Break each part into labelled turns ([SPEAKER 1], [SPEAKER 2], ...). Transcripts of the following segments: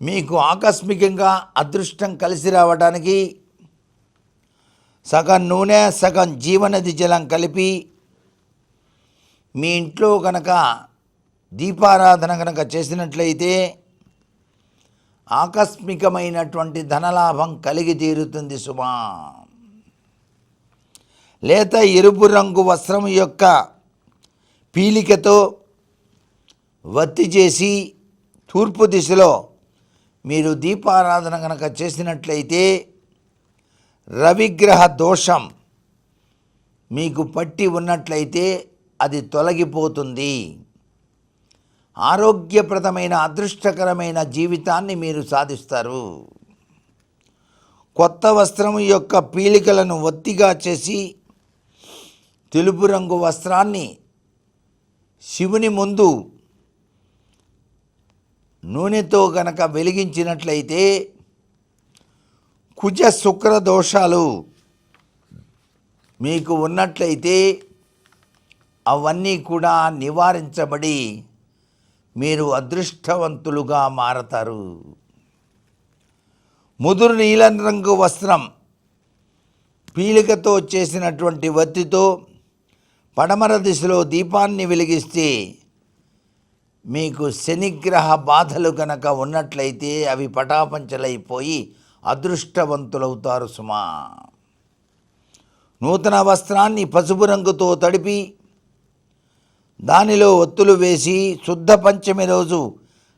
[SPEAKER 1] మీకు ఆకస్మికంగా అదృష్టం కలిసి రావడానికి సగం నూనె సగం జీవనది జలం కలిపి మీ ఇంట్లో కనుక దీపారాధన కనుక చేసినట్లయితే ఆకస్మికమైనటువంటి ధనలాభం కలిగి తీరుతుంది సుమా. లేత ఎరుపు రంగు వస్త్రం యొక్క పీలికతో వత్తి చేసి తూర్పు దిశలో మీరు దీపారాధన కనుక చేసినట్లయితే రవిగ్రహ దోషం మీకు పట్టి ఉన్నట్లయితే అది తొలగిపోతుంది. ఆరోగ్యప్రదమైన అదృష్టకరమైన జీవితాన్ని మీరు సాధిస్తారు. కొత్త వస్త్రం యొక్క పీలికలను ఒత్తిగా చేసి తెలుపు రంగు వస్త్రాన్ని శివుని ముందు నూనెతో గనక వెలిగించినట్లయితే కుజ శుక్ర దోషాలు మీకు ఉన్నట్లయితే అవన్నీ కూడా నివారించబడి మీరు అదృష్టవంతులుగా మారతారు. ముదురు నీలం రంగు వస్త్రం పీలికతో చేసినటువంటి వత్తితో పడమర దిశలో దీపాన్ని వెలిగిస్తే మీకు శనిగ్రహ బాధలు కనుక ఉన్నట్లయితే అవి పటాపంచలైపోయి అదృష్టవంతులవుతారు సుమా. నూతన వస్త్రాన్ని పసుపు రంగుతో తడిపి దానిలో ఒత్తులు వేసి శుద్ధ పంచమి రోజు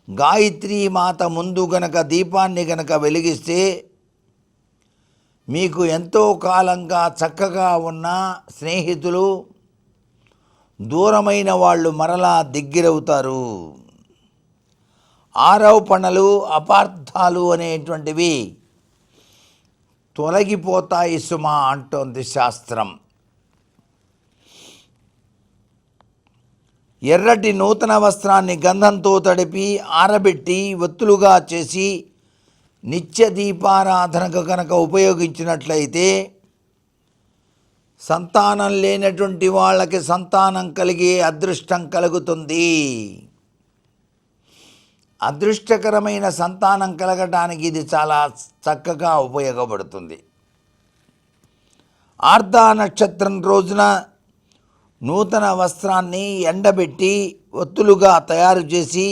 [SPEAKER 1] గాయత్రీ మాత ముందు గనక దీపాన్ని గనక వెలిగిస్తే మీకు ఎంతో కాలంగా చక్కగా ఉన్న స్నేహితులు దూరమైన వాళ్ళు మరలా దగ్గరవుతారు. ఆరోపణలు అపార్థాలు అనేటువంటివి తొలగిపోతాయి సుమా అంటోంది శాస్త్రం. ఎర్రటి నూతన వస్త్రాన్ని గంధంతో తడిపి ఆరబెట్టి ఒత్తులుగా చేసి నిత్య దీపారాధనకు కనుక ఉపయోగించినట్లయితే సంతానం లేనటువంటి వాళ్ళకి సంతానం కలిగే అదృష్టం కలుగుతుంది. అదృష్టకరమైన సంతానం కలగటానికి ఇది చాలా చక్కగా ఉపయోగపడుతుంది. ఆర్ధ నక్షత్రం రోజున నూతన వస్త్రాన్ని ఎండబెట్టి ఒత్తులుగా తయారు చేసి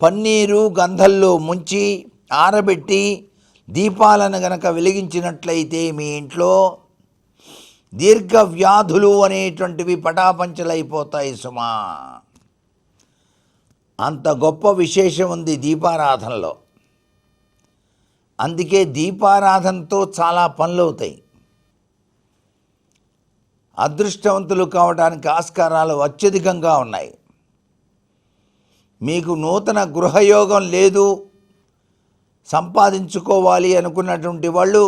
[SPEAKER 1] పన్నీరు గంధల్లో ముంచి ఆరబెట్టి దీపాలను గనక వెలిగించినట్లయితే మీ ఇంట్లో దీర్ఘ వ్యాధులు అనేటువంటివి పటాపంచలైపోతాయి సుమా. అంత గొప్ప విశేషం ఉంది దీపారాధనలో. అందుకే దీపారాధనతో చాలా పనులు అవుతాయి అదృష్టవంతులు కావడానికి ఆస్కారాలు అత్యధికంగా ఉన్నాయి. మీకు నూతన గృహయోగం లేదు. సంపాదించుకోవాలి అనుకున్నటువంటి వాళ్ళు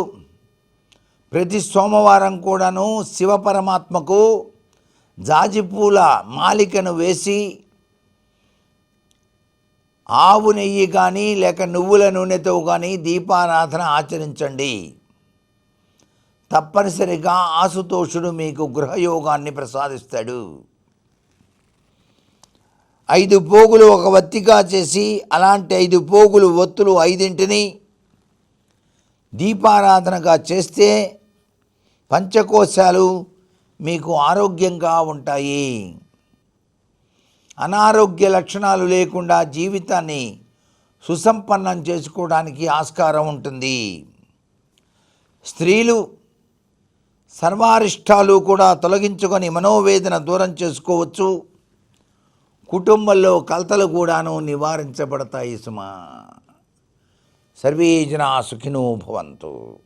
[SPEAKER 1] ప్రతి సోమవారం కూడాను శివపరమాత్మకు జాజిపూల మాలికను వేసి ఆవు నెయ్యి కానీ లేక నువ్వుల నూనెతో కానీ దీపారాధన ఆచరించండి. తప్పనిసరిగా ఆసుతోషుడు మీకు గృహయోగాన్ని ప్రసాదిస్తాడు. ఐదు పోగులు ఒక వత్తిగా చేసి అలాంటి ఐదు పోగులు ఒత్తులు ఐదింటిని దీపారాధనగా చేస్తే పంచకోశాలు మీకు ఆరోగ్యంగా ఉంటాయి. అనారోగ్య లక్షణాలు లేకుండా జీవితాన్ని సుసంపన్నం చేసుకోవడానికి ఆస్కారం ఉంటుంది. స్త్రీలు సర్వారిష్టాలు కూడా తొలగించుకొని మనోవేదన దూరం చేసుకోవచ్చు. కుటుంబంలో కలతలు కూడాను నివారించబడతాయి సుమా. సర్వే జనా సుఖినో భవంతు.